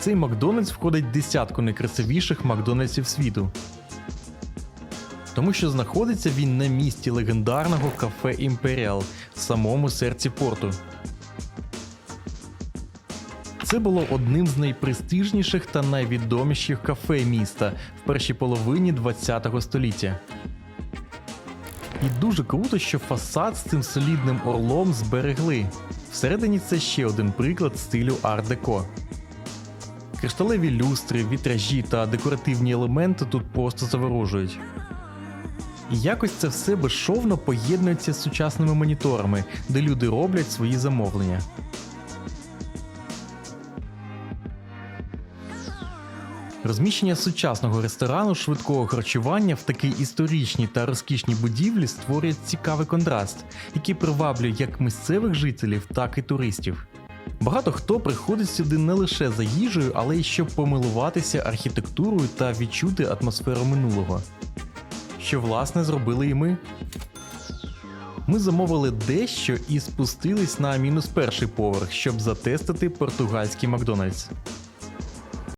Цей Макдональдс входить в десятку найкрасивіших Макдональдсів світу. Тому що знаходиться він на місці легендарного кафе Імперіал в самому серці порту. Це було одним з найпрестижніших та найвідоміших кафе міста в першій половині ХХ століття. І дуже круто, що фасад з цим солідним орлом зберегли. Всередині це ще один приклад стилю ар-деко. Кришталеві люстри, вітражі та декоративні елементи тут просто заворожують. І якось це все безшовно поєднується з сучасними моніторами, де люди роблять свої замовлення. Розміщення сучасного ресторану швидкого харчування в такій історичній та розкішній будівлі створює цікавий контраст, який приваблює як місцевих жителів, так і туристів. Багато хто приходить сюди не лише за їжею, але й щоб помилуватися архітектурою та відчути атмосферу минулого. Що власне зробили і ми. Ми замовили дещо і спустились на мінус перший поверх, щоб затестити португальський Макдональдс.